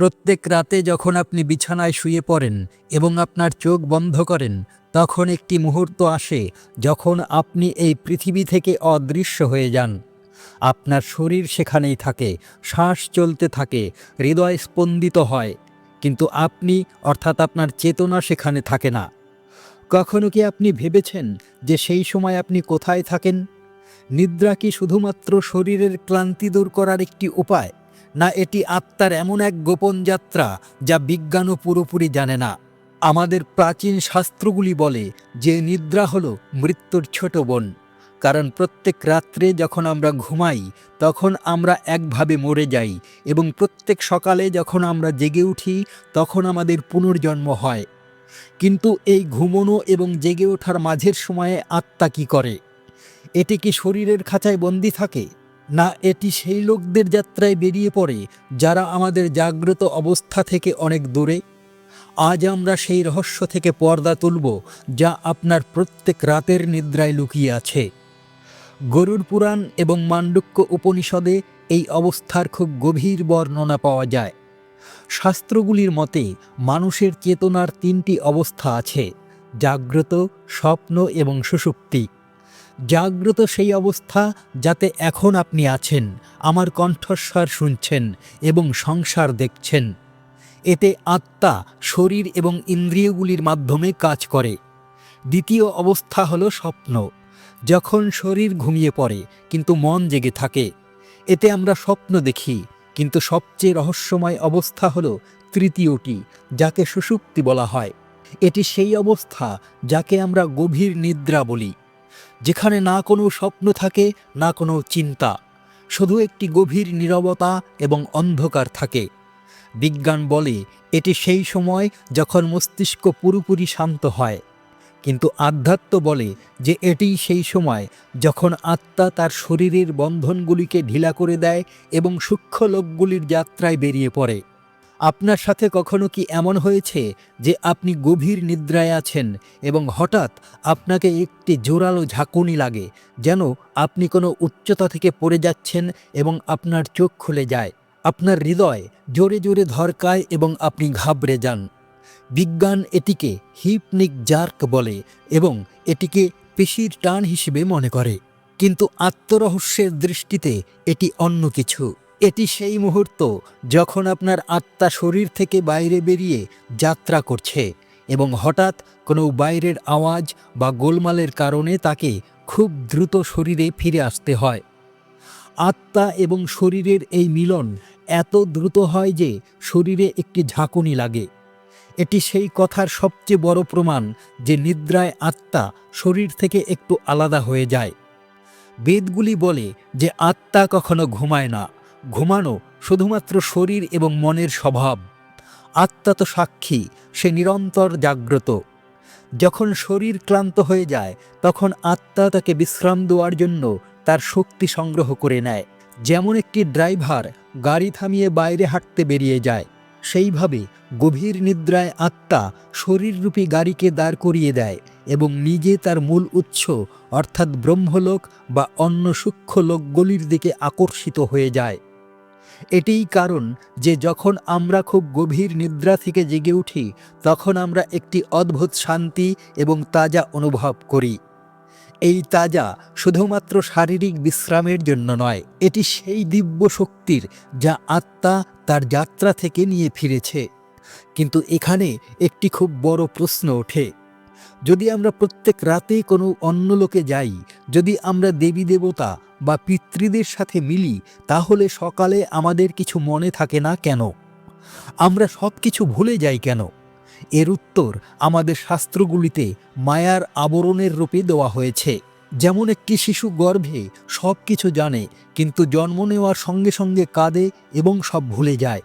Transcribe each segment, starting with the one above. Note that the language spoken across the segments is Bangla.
প্রত্যেক রাতে যখন আপনি বিছানায় শুয়ে পড়েন এবং আপনার চোখ বন্ধ করেন, তখন একটি মুহূর্ত আসে যখন আপনি এই পৃথিবী থেকে অদৃশ্য হয়ে যান। আপনার শরীর সেখানেই থাকে, শ্বাস চলতে থাকে, হৃদয় স্পন্দিত হয়, কিন্তু আপনি, অর্থাৎ আপনার চেতনা সেখানে থাকে না। কখনো কি আপনি ভেবেছেন যে সেই সময় আপনি কোথায় থাকেন? নিদ্রা কি শুধুমাত্র শরীরের ক্লান্তি দূর করার একটি উপায়? না এটি আত্মার এমন এক গোপন যাত্রা যা বিজ্ঞানও পুরোপুরি জানে না। আমাদের প্রাচীন শাস্ত্রগুলি বলে যে নিদ্রা হল মৃত্যুর ছোট বোন, কারণ প্রত্যেক রাত্রে যখন আমরা ঘুমাই, তখন আমরা একভাবে মরে যাই এবং প্রত্যেক সকালে যখন আমরা জেগে উঠি, তখন আমাদের পুনর্জন্ম হয়। কিন্তু এই ঘুমনো এবং জেগে ওঠার মাঝের সময়ে আত্মা কি করে? এটি কি শরীরের খাঁচায় বন্দি থাকে? না এটি সেই লোকদের যাত্রায় বেরিয়ে পড়ে যারা আমাদের জাগ্রত অবস্থা থেকে অনেক দূরে? আজ আমরা সেই রহস্য থেকে পর্দা তুলব যা আপনার প্রত্যেক রাতের নিদ্রায় লুকিয়ে আছে। গরুর পুরাণ এবং মান্ডুক্য উপনিষদে এই অবস্থার খুব গভীর বর্ণনা পাওয়া যায়। শাস্ত্রগুলির মতে, মানুষের চেতনার তিনটি অবস্থা আছে, জাগ্রত, স্বপ্ন এবং সুষুপ্তি। জাগ্রত সেই অবস্থা যাতে এখন আপনি আছেন, আমার কণ্ঠস্বর শুনছেন এবং সংসার দেখছেন। এতে আত্মা, শরীর এবং ইন্দ্রিয়গুলির মাধ্যমে কাজ করে। দ্বিতীয় অবস্থা হলো স্বপ্ন। যখন শরীর ঘুমিয়ে পড়ে, কিন্তু মন জেগে থাকে। এতে আমরা স্বপ্ন দেখি, কিন্তু সবচেয়ে রহস্যময় অবস্থা হলো তৃতীয়টি, যাকে সুষুপ্তি বলা হয়। এটি সেই অবস্থা যাকে আমরা গভীর নিদ্রা বলি। যেখানে না কোনো স্বপ্ন থাকে, না কোনো চিন্তা। শুধু একটি গভীর নীরবতা এবং অন্ধকার থাকে। বিজ্ঞান বলে, এটি সেই সময় যখন মস্তিষ্ক পুরোপুরি শান্ত হয়। কিন্তু আধ্যাত্ম বলে যে এটি সেই সময় যখন আত্মা তার শরীরের বন্ধনগুলিকে ঢিলা করে দেয় এবং সূক্ষ্ম লোকগুলির যাত্রায় বেরিয়ে পড়ে। আপনার সাথে কখনো কি এমন হয়েছে যে আপনি গভীর নিদ্রায় আছেন এবং হঠাৎ আপনাকে একটি জোরালো ঝাঁকুনি লাগে, যেন আপনি কোনো উচ্চতা থেকে পড়ে যাচ্ছেন এবং আপনার চোখ খুলে যায়? আপনার হৃদয় জোরে জোরে ধরকায় এবং আপনি ঘাবড়ে যান। বিজ্ঞান এটিকে হিপনিক জার্ক বলে এবং এটিকে পেশির টান হিসেবে মনে করে। কিন্তু আত্মরহস্যের দৃষ্টিতে এটি অন্য কিছু। এটি সেই মুহূর্ত যখন আপনার আত্মা শরীর থেকে বাইরে বেরিয়ে যাত্রা করছে এবং হঠাৎ কোনো বাইরের আওয়াজ বা গোলমালের কারণে তাকে খুব দ্রুত শরীরে ফিরে আসতে হয়। আত্মা এবং শরীরের এই মিলন এত দ্রুত হয় যে শরীরে একটি ঝাঁকুনি লাগে। এটি সেই কথার সবচেয়ে বড় প্রমাণ যে নিদ্রায় আত্মা শরীর থেকে একটু আলাদা হয়ে যায়। বেদগুলি বলে যে আত্মা কখনো ঘুমায় না। ঘুমানো শুধুমাত্র শরীর এবং মনের স্বভাব। আত্মা তো সাক্ষী, সে নিরন্তর জাগ্রত। যখন শরীর ক্লান্ত হয়ে যায়, তখন আত্মা তাকে বিশ্রাম দেওয়ার জন্য তার শক্তি সংগ্রহ করে নেয়। যেমন একটি ড্রাইভার গাড়ি থামিয়ে বাইরে হাঁটতে বেরিয়ে যায়, সেইভাবে গভীর নিদ্রায় আত্মা শরীররূপী গাড়িকে দাঁড় করিয়ে দেয় এবং নিজে তার মূল উৎস, অর্থাৎ ব্রহ্মলোক বা অন্য সূক্ষ্ম লোকগুলির দিকে আকর্ষিত হয়ে যায়। এটিই কারণ যে যখন আমরা খুব গভীর নিদ্রা থেকে জেগে উঠি, তখন আমরা একটি অদ্ভুত শান্তি এবং তাজা অনুভব করি। এই তাজা শুধুমাত্র শারীরিক বিশ্রামের জন্য নয়, এটি সেই দিব্য শক্তির যা আত্মা তার যাত্রা থেকে নিয়ে ফিরেছে। কিন্তু এখানে একটি খুব বড় প্রশ্ন ওঠে। যদি আমরা প্রত্যেক রাতে কোনো অন্য লোকে যাই, যদি আমরা দেবী দেবতা বা পিতৃদের সাথে মিলি, তাহলে সকালে আমাদের কিছু মনে থাকে না কেন? আমরা সব কিছু ভুলে যাই কেন? এর উত্তর আমাদের শাস্ত্রগুলিতে মায়ার আবরণের রূপে দেওয়া হয়েছে। যেমন একটি শিশু গর্ভে সব কিছু জানে, কিন্তু জন্ম নেওয়ার সঙ্গে সঙ্গে কাঁদে এবং সব ভুলে যায়।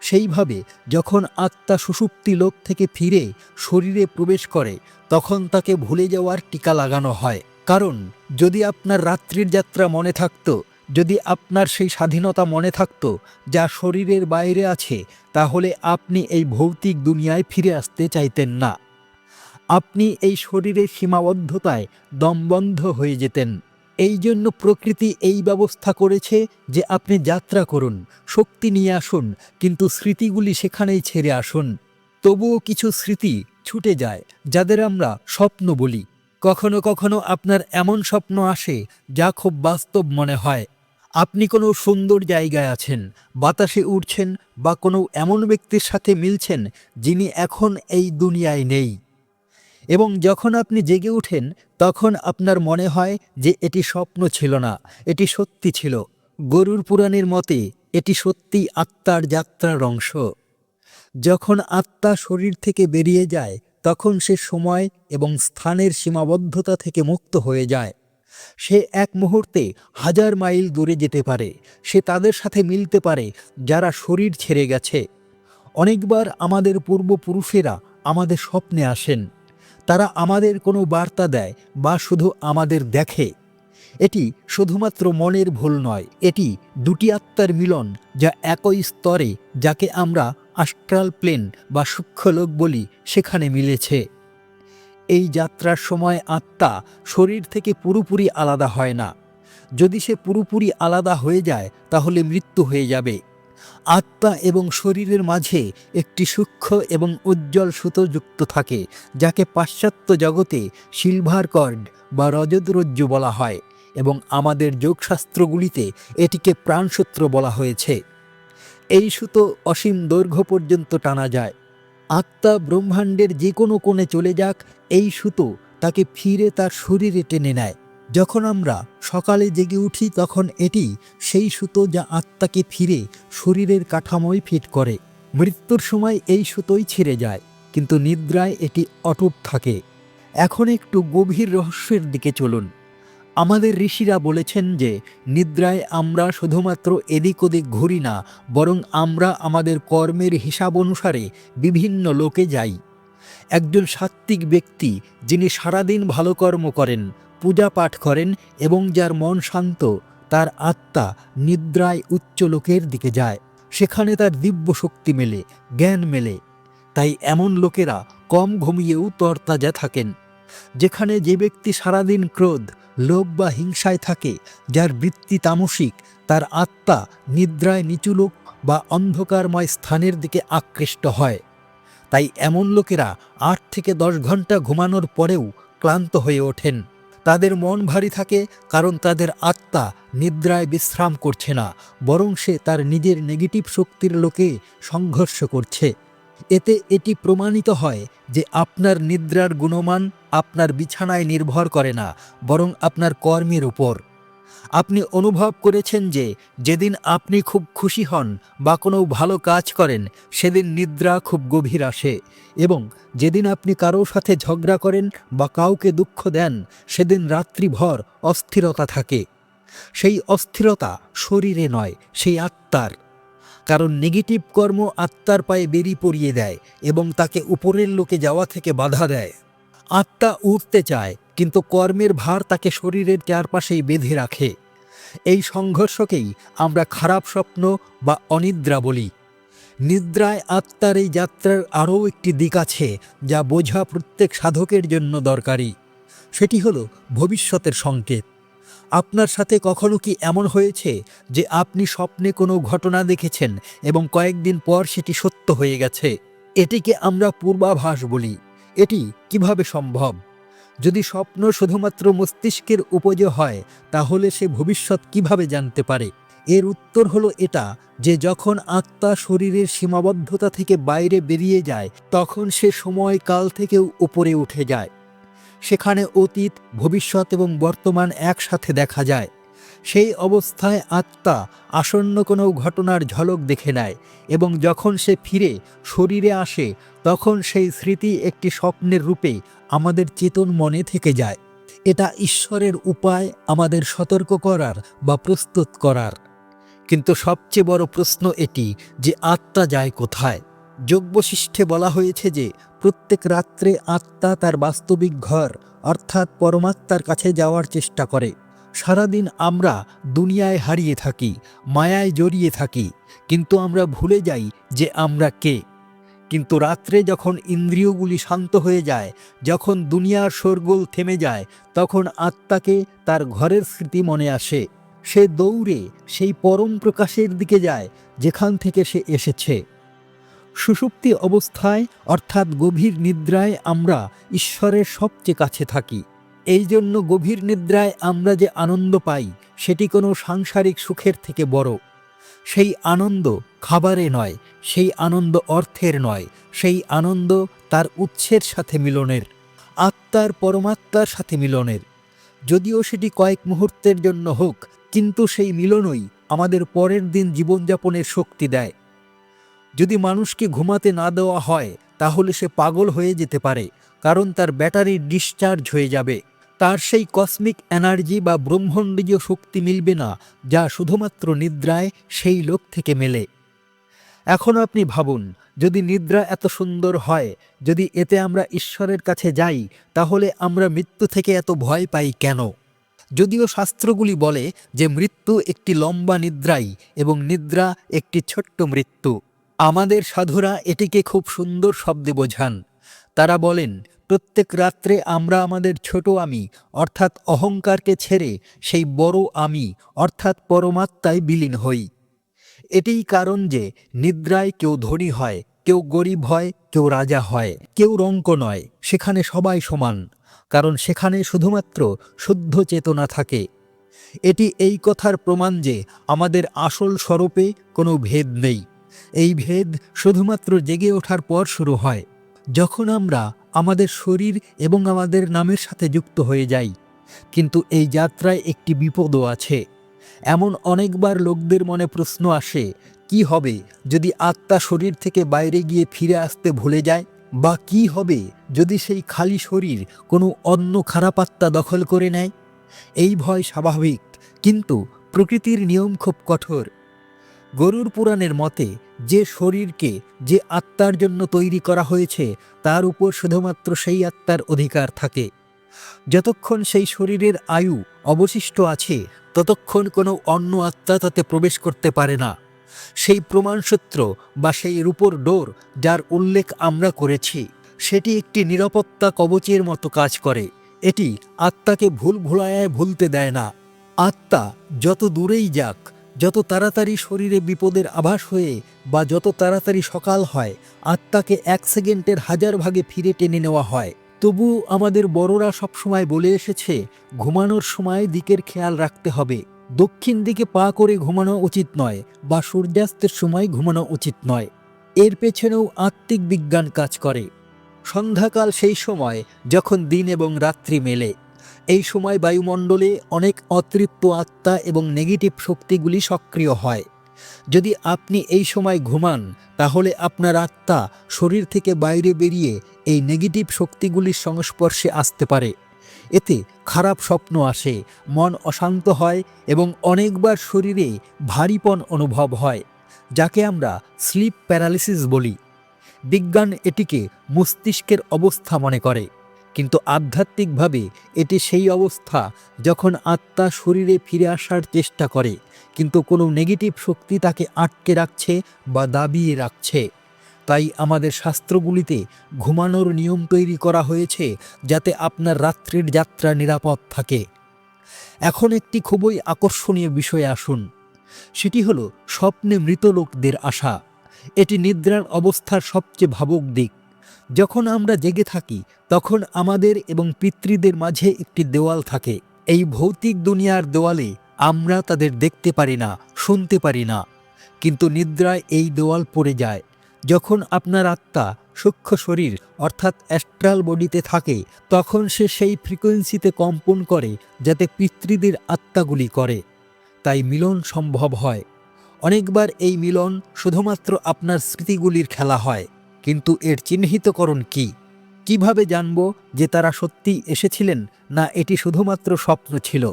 সেইভাবে যখন আত্মা সুষুপ্তি লোক থেকে ফিরে শরীরে প্রবেশ করে তখন তাকে ভুলে যাওয়ার টিকা লাগানো হয়। কারণ, যদি আপনার রাত্রির যাত্রা মনে থাকত, যদি আপনার সেই স্বাধীনতা মনে থাকত, যা শরীরের বাইরে আছে, তাহলে আপনি এই ভৌতিক দুনিয়ায় ফিরে আসতে চাইতেন না। আপনি এই শরীরের সীমাবদ্ধতায় দমবন্ধ হয়ে যেতেন। এই জন্য প্রকৃতি এই ব্যবস্থা করেছে যে আপনি যাত্রা করুন, শক্তি নিয়ে আসুন, কিন্তু স্মৃতিগুলি সেখানেই ছেড়ে আসুন। তবুও কিছু স্মৃতি ছুটে যায়, যাদের আমরা স্বপ্ন বলি। কখনো কখনো আপনার এমন স্বপ্ন আসে যা খুব বাস্তব মনে হয়। আপনি কোনো সুন্দর জায়গায় আছেন, বাতাসে উঠছেন বা কোনো এমন ব্যক্তির সাথে মিলছেন যিনি এখন এই দুনিয়ায় নেই। এবং যখন আপনি জেগে ওঠেন, তখন আপনার মনে হয় যে এটি স্বপ্ন ছিল না, এটি সত্যি ছিল। গরুর পুরাণের মতে এটি সত্যি আত্মার যাত্রার অংশ। যখন আত্মা শরীর থেকে বেরিয়ে যায়, তখন সে সময় এবং স্থানের সীমাবদ্ধতা থেকে মুক্ত হয়ে যায়। সে এক মুহূর্তে হাজার মাইল দূরে যেতে পারে, সে তাদের সাথে মিলতে পারে, যারা শরীর ছেড়ে গেছে। অনেকবার আমাদের পূর্বপুরুষেরা আমাদের স্বপ্নে আসেন। তারা আমাদের কোনো বার্তা দেয় বা শুধু আমাদের দেখে। এটি শুধুমাত্র মনের ভুল নয়, এটি দুটি আত্মার মিলন যা একই স্তরে, যাকে আমরা আস্ট্রাল প্লেন বা সূক্ষ্মলোক বলি সেখানে মিলেছে। এই যাত্রার সময় আত্মা শরীর থেকে পুরোপুরি আলাদা হয় না। যদি সে পুরোপুরি আলাদা হয়ে যায়, তাহলে মৃত্যু হয়ে যাবে। আত্মা এবং শরীরের মাঝে একটি সূক্ষ্ম এবং উজ্জ্বল সুতো যুক্ত থাকে, যাকে পাশ্চাত্য জগতে সিলভার কর্ড বা রজতরজ্জু বলা হয় এবং আমাদের যোগশাস্ত্রগুলিতে এটিকে প্রাণসূত্র বলা হয়েছে। এই সুতো অসীম দৈর্ঘ্য পর্যন্ত টানা যায়। আত্মা ব্রহ্মাণ্ডের যে কোনো কোণে চলে যাক, এই সুতো তাকে ফিরে তার শরীরে টেনে নেয়। যখন আমরা সকালে জেগে উঠি, তখন এটি সেই সুতো যা আত্মাকে ফিরে শরীরের কাঠামোয় ফিট করে। মৃত্যুর সময় এই সুতোই ছিঁড়ে যায়, কিন্তু নিদ্রায় এটি অটুট থাকে। এখন একটু গভীর রহস্যের দিকে চলুন। আমাদের ঋষিরা বলেছেন যে, নিদ্রায় আমরা শুধুমাত্র এদিক ওদিক ঘুরি না, বরং আমরা আমাদের কর্মের হিসাব অনুসারে বিভিন্ন লোকে যাই। একজন সাত্ত্বিক ব্যক্তি, যিনি সারাদিন ভালো কর্ম করেন, পূজা পাঠ করেন এবং যার মন শান্ত, তার আত্মা নিদ্রায় উচ্চ লোকের দিকে যায়। সেখানে তার দিব্য শক্তি মেলে, জ্ঞান মেলে। তাই এমন লোকেরা কম ঘুমিয়েও তরতাজা থাকেন। যেখানে যে ব্যক্তি সারাদিন ক্রোধ লোভ বা হিংসায় থাকে, যার বৃত্তি তামসিক, তার আত্মা নিদ্রায় নিচুলোক বা অন্ধকারময় স্থানের দিকে আকৃষ্ট হয়। তাই এমন লোকেরা আট থেকে দশ ঘণ্টা ঘুমানোর পরেও ক্লান্ত হয়ে ওঠেন। তাদের মন ভারী থাকে, কারণ তাদের আত্মা নিদ্রায় বিশ্রাম করছে না, বরং সে তার নিজের নেগেটিভ শক্তির লোকে সংঘর্ষ করছে। এতে এটি প্রমাণিত হয় যে আপনার নিদ্রার গুণমান আপনার বিছানায় নির্ভর করে না, বরং আপনার কর্মের উপর। আপনি অনুভব করেছেন যে যেদিন আপনি খুব খুশি হন বা কোনো ভালো কাজ করেন, সেদিন নিদ্রা খুব গভীর আসে এবং যেদিন আপনি কারও সাথে ঝগড়া করেন বা কাউকে দুঃখ দেন, সেদিন রাত্রিভর অস্থিরতা থাকে। সেই অস্থিরতা শরীরে নয়, সেই আত্মার। কারণ নেগেটিভ কর্ম আত্মার পায়ে বেরি পড়িয়ে দেয় এবং তাকে উপরের লোকে যাওয়া থেকে বাধা দেয়। আত্মা উঠতে চায়, কিন্তু কর্মের ভার তাকে শরীরের চারপাশেই বেঁধে রাখে। এই সংঘর্ষকেই আমরা খারাপ স্বপ্ন বা অনিদ্রা বলি। নিদ্রায় আত্মার এই যাত্রার আরও একটি দিক আছে, যা বোঝা প্রত্যেক সাধকের জন্য দরকারি। সেটি হলো ভবিষ্যতের সংকেত। আপনার সাথে কখনো কি এমন হয়েছে যে আপনি স্বপ্নে কোনো ঘটনা দেখেছেন এবং কয়েকদিন পর সেটি সত্য হয়ে গেছে? এটিকে আমরা পূর্বাভাস বলি। এটি কীভাবে সম্ভব? যদি স্বপ্ন শুধুমাত্র মস্তিষ্কের উপজ হয়, তাহলে সে ভবিষ্যৎ কীভাবে জানতে পারে? এর উত্তর হলো এটা যে যখন আত্মা শরীরের সীমাবদ্ধতা থেকে বাইরে বেরিয়ে যায়, তখন সে সময় কাল থেকেও উপরে উঠে যায়। সেখানে অতীত, ভবিষ্যৎ এবং বর্তমান একসাথে দেখা যায়। সেই অবস্থায় আত্মা আসন্ন কোনো ঘটনার ঝলক দেখে নেয় এবং যখন সে ফিরে শরীরে আসে, তখন সেই স্মৃতি একটি স্বপ্নের রূপে আমাদের চেতন মনে থেকে যায়। এটা ঈশ্বরের উপায় আমাদের সতর্ক করার বা প্রস্তুত করার। কিন্তু সবচেয়ে বড় প্রশ্ন এটি যে আত্মা যায় কোথায়? যোগবশিষ্ঠে বলা হয়েছে যে প্রত্যেক রাত্রে আত্মা তার বাস্তবিক ঘর, অর্থাৎ পরমাত্মার কাছে যাওয়ার চেষ্টা করে। সারাদিন আমরা দুনিয়ায় হারিয়ে থাকি, মায়ায় জড়িয়ে থাকি, কিন্তু আমরা ভুলে যাই যে আমরা কে। কিন্তু রাত্রে যখন ইন্দ্রিয়গুলি শান্ত হয়ে যায়, যখন দুনিয়ার শোরগোল থেমে যায়, তখন আত্মাকে তার ঘরের স্মৃতি মনে আসে। সে দৌড়ে সেই পরম প্রকাশের দিকে যায়, যেখান থেকে সে এসেছে। সুষুপ্তি অবস্থায়, অর্থাৎ গভীর নিদ্রায় আমরা ঈশ্বরের সবচেয়ে কাছে থাকি। এই জন্য গভীর নিদ্রায় আমরা যে আনন্দ পাই, সেটি কোনো সাংসারিক সুখের থেকে বড়। সেই আনন্দ খাবারে নয়, সেই আনন্দ অর্থের নয়, সেই আনন্দ তার উৎসের সাথে মিলনের, আত্মার পরমাত্মার সাথে মিলনের। যদিও সেটি কয়েক মুহূর্তের জন্য হোক, কিন্তু সেই মিলনই আমাদের পরের দিন জীবনযাপনের শক্তি দেয়। যদি মানুষকে ঘুমাতে না দেওয়া হয়, তাহলে সে পাগল হয়ে যেতে পারে, কারণ তার ব্যাটারি ডিসচার্জ হয়ে যাবে। তার সেই কসমিক এনার্জি বা ব্রহ্মণ্ডীয় শক্তি মিলবে না, যা শুধুমাত্র নিদ্রায় সেই লোক থেকে মেলে। এখন আপনি ভাবুন, যদি নিদ্রা এত সুন্দর হয়, যদি এতে আমরা ঈশ্বরের কাছে যাই, তাহলে আমরা মৃত্যু থেকে এত ভয় পাই কেন? যদিও শাস্ত্রগুলি বলে যে মৃত্যু একটি লম্বা নিদ্রাই এবং নিদ্রা একটি ছোট্ট মৃত্যু। আমাদের সাধুরা এটিকে খুব সুন্দর শব্দে বোঝান। তারা বলেন, প্রত্যেক রাত্রে আমরা আমাদের ছোট আমি, অর্থাৎ অহংকারকে ছেড়ে সেই বড় আমি, অর্থাৎ পরমাত্মায় বিলীন হই। এটিই কারণ যে নিদ্রায় কেউ ধনী হয়, কেউ গরিব হয়, কেউ রাজা হয়, কেউ রঙ্ক নয়, সেখানে সবাই সমান, কারণ সেখানে শুধুমাত্র শুদ্ধ চেতনা থাকে। এটি এই কথার প্রমাণ যে আমাদের আসল স্বরূপে কোনো ভেদ নেই। এই ভেদ শুধুমাত্র জেগে ওঠার পর শুরু হয়, যখন আমরা আমাদের শরীর এবং আমাদের নামের সাথে যুক্ত হয়ে যাই। কিন্তু এই যাত্রায় একটি বিপদও আছে। এমন অনেকবার লোকদের মনে প্রশ্ন আসে, কি হবে যদি আত্মা শরীর থেকে বাইরে গিয়ে ফিরে আসতে ভুলে যায়? বা কি হবে যদি সেই খালি শরীর কোনো অন্য খারাপ আত্মা দখল করে নেয়? এই ভয় স্বাভাবিক, কিন্তু প্রকৃতির নিয়ম খুব কঠোর। গরুর পুরাণের মতে, যে শরীরকে যে আত্মার জন্য তৈরি করা হয়েছে, তার উপর শুধুমাত্র সেই আত্মার অধিকার থাকে। যতক্ষণ সেই শরীরের আয়ু অবশিষ্ট আছে, ততক্ষণ কোনো অন্য আত্মা তাতে প্রবেশ করতে পারে না। সেই প্রমাণসূত্র বা সেই রূপর ডোর যার উল্লেখ আমরা করেছি, সেটি একটি নিরাপত্তা কবচের মতো কাজ করে। এটি আত্মাকে ভুল ভুলায় ভুলতে দেয় না। আত্মা যত দূরেই যাক যত তাড়াতাড়ি শরীরে বিপদের আভাস হয়ে বা যত তাড়াতাড়ি সকাল হয়, আত্মাকে এক সেকেন্ডের হাজার ভাগে ফিরে টেনে নেওয়া হয়। তবু আমাদের বড়রা সবসময় বলে এসেছে, ঘুমানোর সময় দিকের খেয়াল রাখতে হবে। দক্ষিণ দিকে পা করে ঘুমানো উচিত নয় বা সূর্যাস্তের সময় ঘুমানো উচিত নয়। এর পেছনেও আত্মিক বিজ্ঞান কাজ করে। সন্ধ্যাকাল সেই সময় যখন দিন এবং রাত্রি মেলে। এই সময় বায়ুমণ্ডলে অনেক অতৃপ্ত আত্মা এবং নেগেটিভ শক্তিগুলি সক্রিয় হয়। যদি আপনি এই সময় ঘুমান, তাহলে আপনার আত্মা শরীর থেকে বাইরে বেরিয়ে এই নেগেটিভ শক্তিগুলির সংস্পর্শে আসতে পারে। এতে খারাপ স্বপ্ন আসে, মন অশান্ত হয় এবং অনেকবার শরীরে ভারীপন অনুভব হয়, যাকে আমরা স্লিপ প্যারালিসিস বলি। বিজ্ঞান এটিকে মস্তিষ্কের অবস্থা মনে করে। কিন্তু আধ্যাত্মিকভাবে এটি সেই অবস্থা যখন আত্মা শরীরে ফিরে আসার চেষ্টা করে, কিন্তু কোনো নেগেটিভ শক্তি তাকে আটকে রাখছে বা দাবিয়ে রাখছে। তাই আমাদের শাস্ত্রগুলিতে ঘুমানোর নিয়ম তৈরি করা হয়েছে যাতে আপনার রাত্রির যাত্রা নিরাপদ থাকে। এখন একটি খুবই আকর্ষণীয় বিষয়ে আসুন। সেটি হলো স্বপ্নে মৃত লোকদের আশা। এটি নিদ্রার অবস্থার সবচেয়ে ভাবুক দিক। যখন আমরা জেগে থাকি, তখন আমাদের এবং পিতৃদের মাঝে একটি দেওয়াল থাকে। এই ভৌতিক দুনিয়ার দেওয়ালে আমরা তাদের দেখতে পারি না, শুনতে পারি না। কিন্তু নিদ্রায় এই দেওয়াল পড়ে যায়। যখন আপনার আত্মা সূক্ষ্ম শরীর অর্থাৎ অ্যাস্ট্রাল বডিতে থাকে, তখন সে সেই ফ্রিকোয়েন্সিতে কম্পন করে যাতে পিতৃদের আত্মাগুলি করে। তাই মিলন সম্ভব হয়। অনেকবার এই মিলন শুধুমাত্র আপনার স্মৃতিগুলির খেলা হয়। কিন্তু এর চিহ্নিতকরণ কি? কীভাবে জানব যে তারা সত্যি এসেছিলেন না এটি শুধুমাত্র স্বপ্ন ছিল?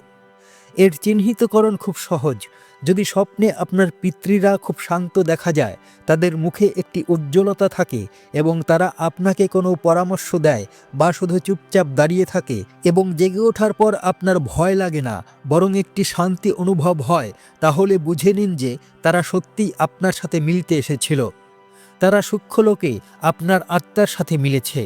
এর চিহ্নিতকরণ খুব সহজ। যদি স্বপ্নে আপনার পিতৃরা খুব শান্ত দেখা যায়, তাদের মুখে একটি উজ্জ্বলতা থাকে এবং তারা আপনাকে কোনো পরামর্শ দেয় বা শুধু চুপচাপ দাঁড়িয়ে থাকে এবং জেগে ওঠার পর আপনার ভয় লাগে না, বরং একটি শান্তি অনুভব হয়, তাহলে বুঝে নিন যে তারা সত্যিই আপনার সাথে মিলতে এসেছিল। তারা সূক্ষ্মলোকে আপনার আত্মার সাথে মিলেছে,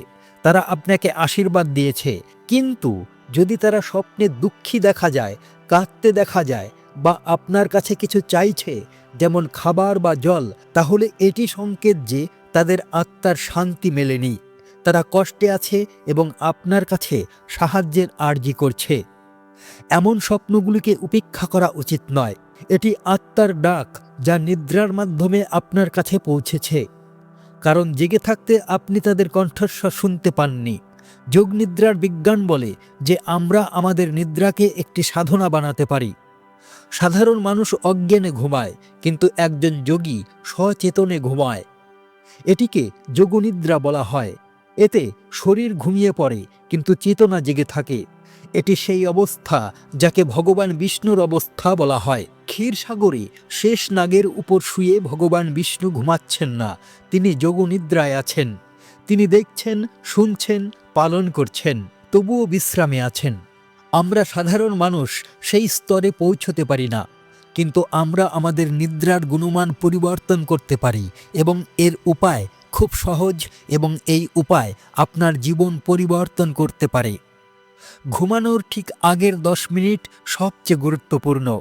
তারা আপনাকে আশীর্বাদ দিয়েছে। কিন্তু যদি তারা স্বপ্নে দুঃখী দেখা যায়, কাঁদতে দেখা যায় বা আপনার কাছে কিছু চাইছে, যেমন খাবার বা জল, তাহলে এটি সংকেত যে তাদের আত্মার শান্তি মেলেনি। তারা কষ্টে আছে এবং আপনার কাছে সাহায্যের আর্জি করছে। এমন স্বপ্নগুলিকে উপেক্ষা করা উচিত নয়। এটি আত্মার ডাক যা নিদ্রার মাধ্যমে আপনার কাছে পৌঁছেছে। কারণ জেগে থাকতে আপনি তাদের কণ্ঠস্বর শুনতে পাননি। যোগনিদ্রার বিজ্ঞান বলে যে আমরা আমাদের নিদ্রাকে একটি সাধনা বানাতে পারি। সাধারণ মানুষ অজ্ঞানে ঘুমায়, কিন্তু একজন যোগী সচেতনে ঘুমায়। এটিকে যোগনিদ্রা বলা হয়। এতে শরীর ঘুমিয়ে পড়ে, কিন্তু চেতনা জেগে থাকে। এটি সেই অবস্থা যাকে ভগবান বিষ্ণুর অবস্থা বলা হয়। ক্ষীরসাগরে শেষ নাগের উপর শুয়ে ভগবান বিষ্ণু ঘুমাচ্ছেন না, তিনি যোগনিদ্রায় আছেন। তিনি দেখছেন, শুনছেন, পালন করছেন, তবুও বিশ্রামে আছেন। আমরা সাধারণ মানুষ সেই স্তরে পৌঁছতে পারি না, কিন্তু আমরা আমাদের নিদ্রার গুণমান পরিবর্তন করতে পারি এবং এর উপায় খুব সহজ এবং এই উপায় আপনার জীবন পরিবর্তন করতে পারে। ঘুমানোর ঠিক আগের দশ মিনিট সবচেয়ে গুরুত্বপূর্ণ।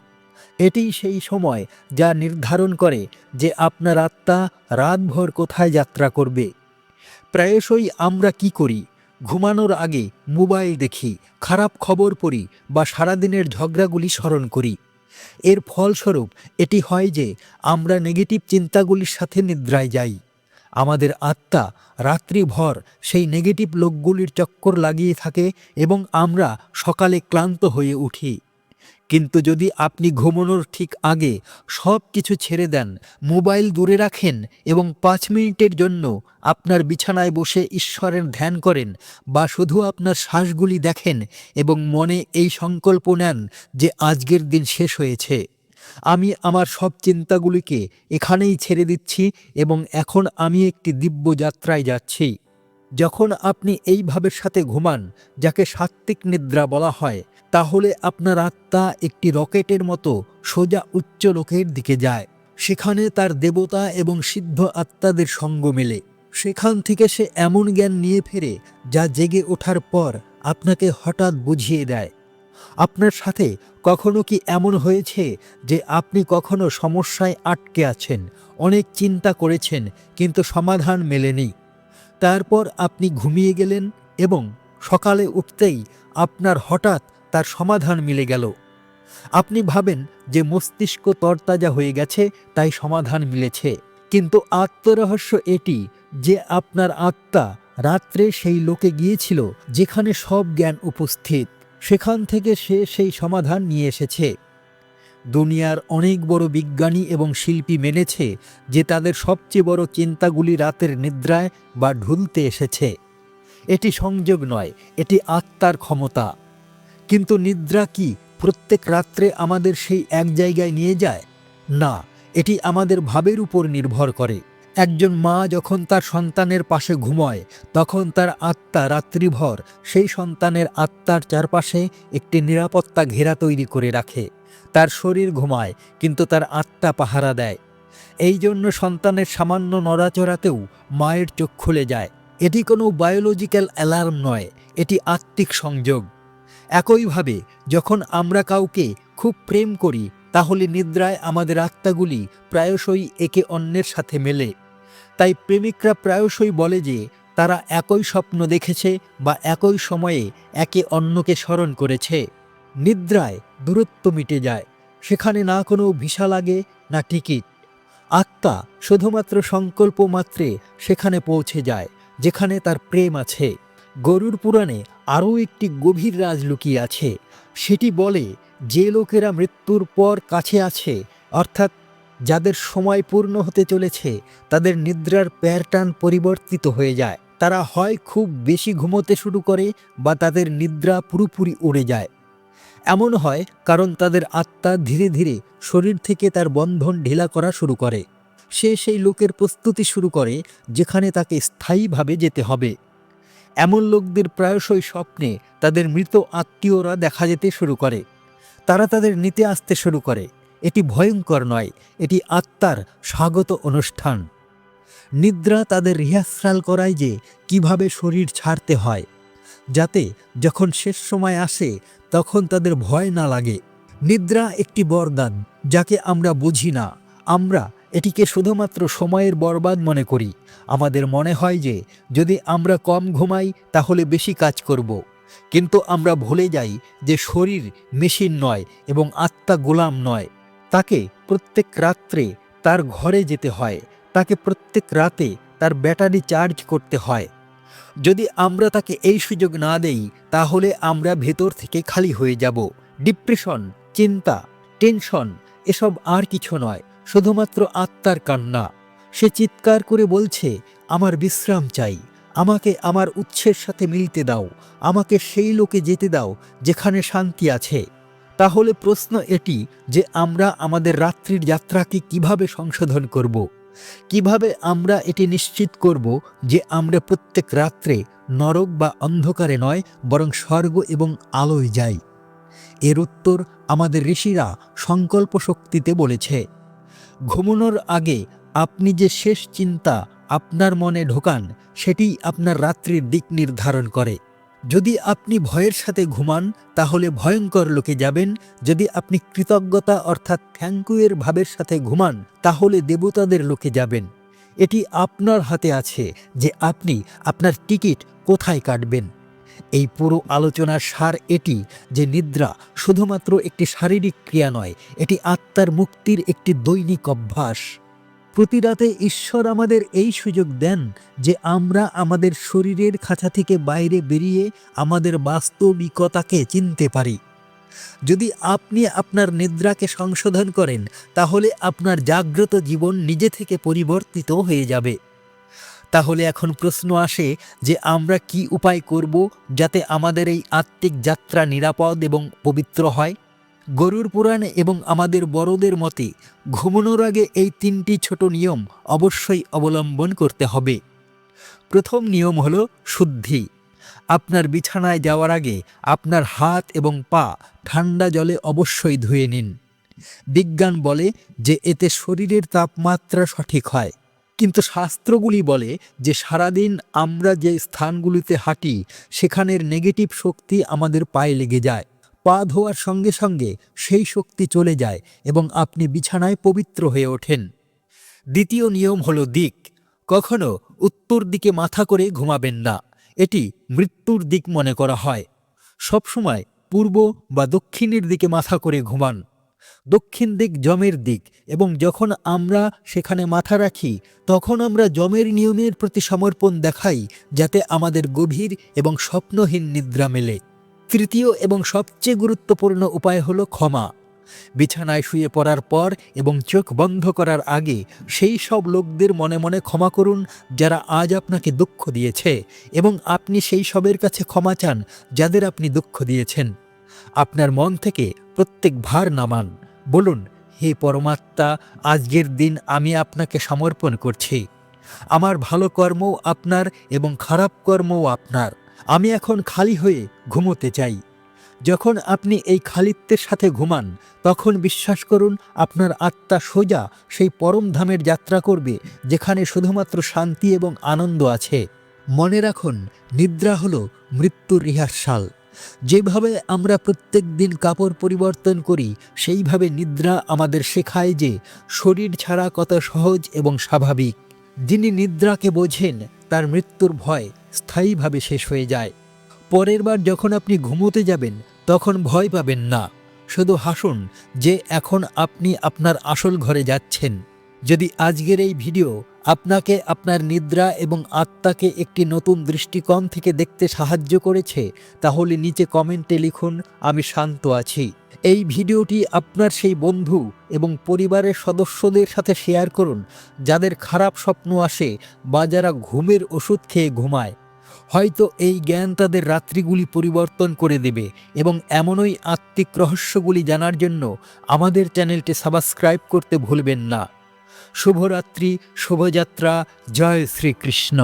এটিই সেই সময় যা নির্ধারণ করে যে আপনার আত্মা রাতভর কোথায় যাত্রা করবে। প্রায়শই আমরা কি করি? ঘুমানোর আগে মোবাইল দেখি, খারাপ খবর পড়ি বা সারাদিনের ঝগড়াগুলি স্মরণ করি। এর ফলস্বরূপ এটি হয় যে আমরা নেগেটিভ চিন্তাগুলির সাথে নিদ্রায় যাই। আমাদের আত্মা রাত্রিভর সেই নেগেটিভ লোকগুলির চক্কর লাগিয়ে থাকে এবং আমরা সকালে ক্লান্ত হয়ে উঠি। কিন্তু যদি আপনি ঘুমানোর ঠিক আগে সব কিছু ছেড়ে দেন, মোবাইল দূরে রাখেন এবং পাঁচ মিনিটের জন্য আপনার বিছানায় বসে ঈশ্বরের ধ্যান করেন বা শুধু আপনার শ্বাসগুলি দেখেন এবং মনে এই সংকল্প নেন যে আজকের দিন শেষ হয়েছে। আমি আমার সব চিন্তাগুলিকে এখানেই ছেড়ে দিচ্ছি এবং এখন আমি একটি দিব্য যাত্রায় যাচ্ছি। যখন আপনি এই ভাবের সাথে ঘুমান, যাকে সাত্ত্বিক নিদ্রা বলা হয়, তাহলে আপনার আত্মা একটি রকেটের মতো সোজা উচ্চ লোকের দিকে যায়। সেখানে তার দেবতা এবং সিদ্ধ আত্মাদের সঙ্গ মেলে। সেখান থেকে সে এমন জ্ঞান নিয়ে ফেরে, যা জেগে ওঠার পর আপনাকে হঠাৎ বুঝিয়ে দেয়। আপনার সাথে কখনো কি এমন হয়েছে যে আপনি কখনো সমস্যায় আটকে আছেন, অনেক চিন্তা করেছেন, কিন্তু সমাধান মেলেনি? তারপর আপনি ঘুমিয়ে গেলেন এবং সকালে উঠতেই আপনার হঠাৎ তার সমাধান মিলে গেল। আপনি ভাবেন যে মস্তিষ্ক তরতাজা হয়ে গেছে, তাই সমাধান মিলেছে। কিন্তু আত্মরহস্য এটি যে আপনার আত্মা রাত্রে সেই লোকে গিয়েছিল, যেখানে সব জ্ঞান উপস্থিত। সেখান থেকে সে সেই সমাধান নিয়ে এসেছে। দুনিয়ার অনেক বড় বিজ্ঞানী এবং শিল্পী মেনেছে যে তাদের সবচেয়ে বড় চিন্তাগুলি রাতের নিদ্রায় বা ঢুলতে এসেছে। এটি সংযোগ নয়, এটি আত্মার ক্ষমতা। কিন্তু নিদ্রা কি প্রত্যেক রাত্রে আমাদের সেই এক জায়গায় নিয়ে যায়? না, এটি আমাদের ভাবের উপর নির্ভর করে। একজন মা যখন তার সন্তানের পাশে ঘুমোয়, তখন তার আত্মা রাত্রিভর সেই সন্তানের আত্মার চারপাশে একটি নিরাপত্তা ঘেরা তৈরি করে রাখে। তার শরীর ঘুমায়, কিন্তু তার আত্মা পাহারা দেয়। এই জন্য সন্তানের সামান্য নড়াচড়াতেও মায়ের চোখ খুলে যায়। এটি কোনো বায়োলজিক্যাল অ্যালার্ম নয়, এটি আত্মিক সংযোগ। একইভাবে, যখন আমরা কাউকে খুব প্রেম করি, তাহলে নিদ্রায় আমাদের আত্মাগুলি প্রায়শই একে অন্যের সাথে মেলে। তাই প্রেমিকরা প্রায়শই বলে যে, তারা একই স্বপ্ন দেখেছে বা একই সময়ে একে অন্যকে স্মরণ করেছে। নিদ্রায় দূরত্ব মিটে যায়, সেখানে না কোনো ভিসা লাগে, না টিকিট। আত্মা শুধুমাত্র সংকল্প মাত্রে সেখানে পৌঁছে যায়, যেখানে তার প্রেম আছে। গরুর পুরাণে আরও একটি গভীর রাজ লুকিয়ে আছে, সেটি বলে, যে লোকেরা মৃত্যুর পর কাছে আছে, অর্থাৎ যাদের সময় পূর্ণ হতে চলেছে, তাদের নিদ্রার প্যাটার্ন পরিবর্তিত হয়ে যায়। তারা হয় খুব বেশি ঘুমোতে শুরু করে বা তাদের নিদ্রা পুরোপুরি উড়ে যায়। এমন হয় কারণ তাদের আত্মা ধীরে ধীরে শরীর থেকে তার বন্ধন ঢিলা করা শুরু করে। সে সেই লোকের প্রস্তুতি শুরু করে যেখানে তাকে স্থায়ীভাবে যেতে হবে। এমন লোকদের প্রায়শই স্বপ্নে তাদের মৃত আত্মীয়রা দেখা যেতে শুরু করে। তারা তাদের নিতে আসতে শুরু করে। এটি ভয়ঙ্কর নয়, এটি আত্মার স্বাগত অনুষ্ঠান। নিদ্রা তাদের রিহার্সাল করায় যে কীভাবে শরীর ছাড়তে হয়, যাতে যখন শেষ সময় আসে, তখন তাদের ভয় না লাগে। নিদ্রা একটি বরদান, যাকে আমরা বুঝি না। আমরা এটিকে শুধুমাত্র সময়ের বরবাদ মনে করি। আমাদের মনে হয় যে, যদি আমরা কম ঘুমাই, তাহলে বেশি কাজ করব। কিন্তু আমরা ভুলে যাই যে শরীর মেশিন নয় এবং আত্মা গোলাম নয়। তাকে প্রত্যেক রাত্রে তার ঘরে যেতে হয়, তাকে প্রত্যেক রাতে তার ব্যাটারি চার্জ করতে হয়। যদি আমরা তাকে এই সুযোগ না দেই, তাহলে আমরা ভেতর থেকে খালি হয়ে যাব। ডিপ্রেশন, চিন্তা, টেনশন, এসব আর কিছু নয়, শুধুমাত্র আত্মার কান্না। সে চিৎকার করে বলছে, আমার বিশ্রাম চাই, আমাকে আমার উৎসের সাথে মিলতে দাও, আমাকে সেই লোকে যেতে দাও, যেখানে শান্তি আছে। তাহলে প্রশ্ন এটি যে আমরা আমাদের রাত্রির যাত্রাকে কীভাবে সংশোধন করব? কীভাবে আমরা এটি নিশ্চিত করব যে আমরা প্রত্যেক রাত্রে নরক বা অন্ধকারে নয়, বরং স্বর্গ এবং আলোয় যাই? এর উত্তর আমাদের ঋষিরা সংকল্প শক্তিতে বলেছে, ঘুমানোর আগে আপনি যে শেষ চিন্তা আপনার মনে ঢোকান সেটি আপনার রাত্রির দিক নির্ধারণ করে। যদি আপনি ভয়ের সাথে ঘুমান, তাহলে ভয়ঙ্কর লোকে যাবেন। যদি আপনি কৃতজ্ঞতা অর্থাৎ থ্যাংকুয়ের ভাবের সাথে ঘুমান, তাহলে দেবতাদের লোকে যাবেন। এটি আপনার হাতে আছে যে আপনি আপনার টিকিট কোথায় কাটবেন। এই পুরো আলোচনার সার এটি যে নিদ্রা শুধুমাত্র একটি শারীরিক ক্রিয়া নয়, এটি আত্মার মুক্তির একটি দৈনিক অভ্যাস। প্রতি রাতে ঈশ্বর আমাদের এই সুযোগ দেন যে আমরা আমাদের শরীরের খাঁচা থেকে বাইরে বেরিয়ে আমাদের বাস্তবিকতাকে চিনতে পারি। যদি আপনি আপনার নিদ্রাকে সংশোধন করেন, তাহলে আপনার জাগ্রত জীবন নিজে থেকে পরিবর্তিত হয়ে যাবে। তাহলে এখন প্রশ্ন আসে যে আমরা কি উপায় করব যাতে আমাদের এই আত্মিক যাত্রা নিরাপদ এবং পবিত্র হয়? গরুর পুরাণে এবং আমাদের বড়দের মতে, ঘুমানোর আগে এই তিনটি ছোট নিয়ম অবশ্যই অবলম্বন করতে হবে। প্রথম নিয়ম হলো শুদ্ধি। আপনার বিছানায় যাওয়ার আগে আপনার হাত এবং পা ঠান্ডা জলে অবশ্যই ধুয়ে নিন। বিজ্ঞান বলে যে এতে শরীরের তাপমাত্রা সঠিক হয়। কিন্তু শাস্ত্রগুলি বলে যে সারাদিন আমরা যে স্থানগুলিতে হাঁটি, সেখানের নেগেটিভ শক্তি আমাদের পায়ে লেগে যায়। পা ধোয়ার সঙ্গে সঙ্গে সেই শক্তি চলে যায় এবং আপনি বিছানায় পবিত্র হয়ে ওঠেন। দ্বিতীয় নিয়ম হল দিক। কখনো উত্তর দিকে মাথা করে ঘুমাবেন না। এটি মৃত্যুর দিক মনে করা হয়। সবসময় পূর্ব বা দক্ষিণের দিকে মাথা করে ঘুমান। দক্ষিণ দিক জমের দিক এবং যখন আমরা সেখানে মাথা রাখি, তখন আমরা জমের নিয়মের প্রতি সমর্পণ দেখাই যাতে আমাদের গভীর এবং স্বপ্নহীন নিদ্রা মেলে। তৃতীয় এবং সবচেয়ে গুরুত্বপূর্ণ উপায় হলো ক্ষমা। বিছানায় শুয়ে পড়ার পর এবং চোখ বন্ধ করার আগে সেই সব লোকদের মনে মনে ক্ষমা করুন যারা আজ আপনাকে দুঃখ দিয়েছে এবং আপনি সেই সবের কাছে ক্ষমা চান যাদের আপনি দুঃখ দিয়েছেন। আপনার মন থেকে প্রত্যেক ভার নামান। বলুন, হে পরমাত্মা, আজকের দিন আমি আপনাকে সমর্পণ করছি। আমার ভালো কর্মও আপনার এবং খারাপ কর্মও আপনার। আমি এখন খালি হয়ে ঘুমোতে চাই। যখন আপনি এই খালিত্বের সাথে ঘুমান, তখন বিশ্বাস করুন, আপনার আত্মা সোজা সেই পরম ধামের যাত্রা করবে, যেখানে শুধুমাত্র শান্তি এবং আনন্দ আছে। মনে রাখুন, নিদ্রা হলো মৃত্যুর রিহার্সাল। যেভাবে আমরা প্রত্যেক দিন কাপড় পরিবর্তন করি, সেইভাবে নিদ্রা আমাদের শেখায় যে শরীর ছাড়া কত সহজ এবং স্বাভাবিক। যিনি নিদ্রাকে বোঝেন, তার মৃত্যুর ভয় স্থায়ীভাবে শেষ হয়ে যায়। পরের বার যখন আপনি ঘুমোতে যাবেন, তখন ভয় পাবেন না। শুধু হাসুন যে এখন আপনি আপনার আসল ঘরে যাচ্ছেন। যদি আজকের এই ভিডিও আপনাকে আপনার নিদ্রা এবং আত্মাকে একটি নতুন দৃষ্টিকোণ থেকে দেখতে সাহায্য করেছে, তাহলে নিচে কমেন্টে লিখুন, আমি শান্ত আছি। এই ভিডিওটি আপনার সেই বন্ধু এবং পরিবারের সদস্যদের সাথে শেয়ার করুন, যাদের খারাপ স্বপ্ন আসে বা যারা ঘুমের ওষুধ খেয়ে ঘুমায়। হয়তো এই জ্ঞান তাদের রাত্রিগুলি পরিবর্তন করে দেবে এবং এমনই আত্মিক রহস্যগুলি জানার জন্য আমাদের চ্যানেলটি সাবস্ক্রাইব করতে ভুলবেন না। শুভরাত্রি, শুভযাত্রা, জয় শ্রীকৃষ্ণ।